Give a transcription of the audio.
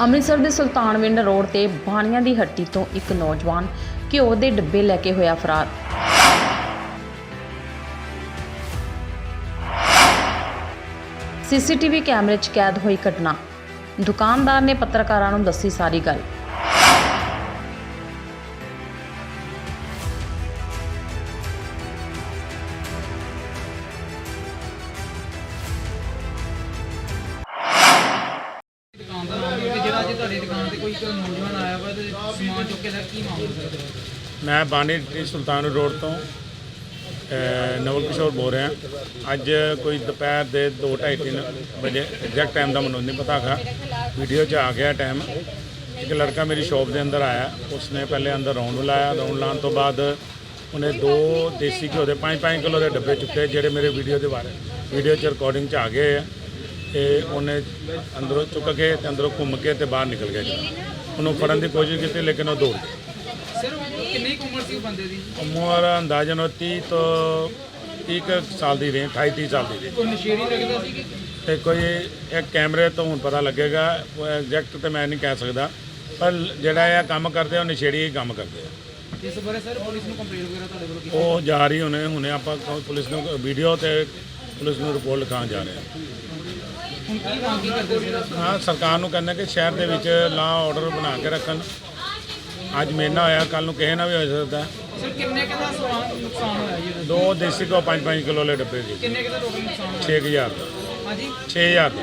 ਅੰਮ੍ਰਿਤਸਰ ਦੇ ਸੁਲਤਾਨਵਿੰਡ ਰੋਡ ਤੇ ਬਾਣੀਆਂ ਦੀ ਹੱਟੀ ਤੋਂ ਇੱਕ ਨੌਜਵਾਨ ਘਿਓ ਦੇ ਡੱਬੇ ਲੈ ਕੇ ਹੋਇਆ ਫਰਾਰ। ਸੀਸੀਟੀਵੀ ਕੈਮਰੇ 'ਚ ਕੈਦ ਹੋਈ ਘਟਨਾ। ਦੁਕਾਨਦਾਰ ਨੇ ਪੱਤਰਕਾਰਾਂ ਨੂੰ ਦੱਸੀ ਸਾਰੀ ਗੱਲ। ਦੁਕਾਨ ਤੇ ਕੋਈ ਇੱਕ ਨੌਜਵਾਨ ਆਇਆ ਵਾ ਤੇ ਸਮਾਨ ਚੁੱਕ ਕੇ ਦਾ ਕੀ ਮਾਮਲਾ ਸਰ ਮੈਂ ਬਾਣੀ ਸੁਲਤਾਨ ਰੋਡ ਤੋਂ ਅ, ਨਵਲ ਕਿਸ਼ੋਰ ਬੋਲ ਰਿਹਾ। ਅੱਜ ਕੋਈ ਦੁਪਹਿਰ ਦੇ 2:30 ਵਜੇ ਐਗਜ਼ੈਕਟ ਟਾਈਮ ਦਾ ਮੈਨੂੰ ਨਹੀਂ ਪਤਾ ਹੈਗਾ। ਵੀਡੀਓ 'ਚ ਆ ਗਿਆ ਟਾਈਮ ਇੱਕ ਲੜਕਾ ਮੇਰੀ ਸ਼ਾਪ ਦੇ ਅੰਦਰ ਆਇਆ। ਉਸਨੇ ਪਹਿਲੇ ਅੰਦਰ ਰਾਉਂਡ ਲਾਇਆ। ਰਾਉਂਡ ਲਾਉਣ ਤੋਂ ਬਾਅਦ ਉਹਨੇ ਦੋ ਦੇਸੀ ਘਿਓ ਦੇ 5-5 ਕਿਲੋ ਦੇ ਡੱਬੇ ਚੁੱਕੇ ਜਿਹੜੇ ਮੇਰੇ ਵੀਡੀਓ ਦੇ ਬਾਰੇ ਵੀਡੀਓ 'ਚ ਰਿਕਾਰਡਿੰਗ 'ਚ ਆ ਗਏ ਆ। ਤੇ ਉਹਨੇ ਅੰਦਰੋਂ ਚੁੱਕ ਕੇ ਤੇ ਅੰਦਰੋਂ ਘੁੰਮ ਕੇ ਤੇ ਬਾਹਰ ਨਿਕਲ ਗਿਆ ਜੀ। ਉਹਨੂੰ ਫੜਨ ਦੀ ਕੋਸ਼ਿਸ਼ ਕੀਤੀ ਲੇਕਿਨ ਉਹ ਦੌੜ ਗਿਆ ਸਰ ਕਿੰਨੀ ਕੁ ਉਮਰ ਸੀ ਬੰਦੇ ਦੀ? ਉਮਰ ਅੰਦਾਜ਼ਨ ਉਹ 30 ਤੋਂ 30 ਕੁ ਸਾਲ ਦੀ ਰਹੇ 28 30 ਸਾਲ ਦੀ ਰਹੇ ਕੋਈ ਨਸ਼ੇੜੀ ਲੱਗਦਾ ਸੀ? ਕਿ ਤੇ ਕੋਈ ਇੱਕ ਕੈਮਰੇ ਤੋਂ ਹੁਣ ਪਤਾ ਲੱਗੇਗਾ ਉਹ ਐਗਜ਼ੈਕਟ ਤੇ ਮੈਂ ਨਹੀਂ ਕਹਿ ਸਕਦਾ ਪਰ ਜਿਹੜਾ ਇਹ ਕੰਮ ਕਰਦੇ ਆ ਉਹ ਨਸ਼ੇੜੀ ਹੀ ਕੰਮ ਕਰਦੇ ਆ। ਇਸ ਬਾਰੇ ਸਰ ਪੁਲਿਸ ਨੂੰ ਕੰਪਲੇਂਟ ਵਗੈਰਾ ਤੁਹਾਡੇ ਵੱਲੋਂ ਕੀਤੀ? ਉਹ ਜਾ ਰਹੀ ਹੁਣੇ ਹੁਣੇ ਆਪਾਂ ਪੁਲਿਸ ਨੂੰ ਵੀਡੀਓ ਤੇ ਪੁਲਿਸ ਨੂੰ ਰਿਪੋਰਟ ਲਿਖਾਉਣ ਜਾ ਰਹੇ ਹਾਂ ਹੁਣ ਕੀ ਮੰਗ ਕੀ ਕਰਦੇ ਸੀ ਸਰ ਹਾਂ ਸਰਕਾਰ ਨੂੰ ਕਹਿੰਦਾ ਕਿ ਸ਼ਹਿਰ ਦੇ ਵਿੱਚ ਲਾ ਆਰਡਰ ਬਣਾ ਕੇ ਰੱਖਣ। ਅੱਜ ਮੇਰੇ ਨਾਲ ਹੋਇਆ ਕੱਲ ਨੂੰ ਕਿਸੇ ਨਾਲ ਵੀ ਹੋ ਸਕਦਾ। ਸਰ ਕਿੰਨੇ ਕੁ ਦਾ ਸਮਾਨ ਨੁਕਸਾਨ ਹੋਇਆ ਜੀ? ਦੋ ਦੇਸੀ ਕੋ 5-5 ਕਿਲੋ ਵਾਲੇ ਡੱਬੇ ਜੀ ਕਿੰਨੇ ਕੁ ਦਾ ਟੋਟਲ ਨੁਕਸਾਨ ਹੋਇਆ? 6000 ਦਾ। ਹਾਂਜੀ। 6000 ਦਾ।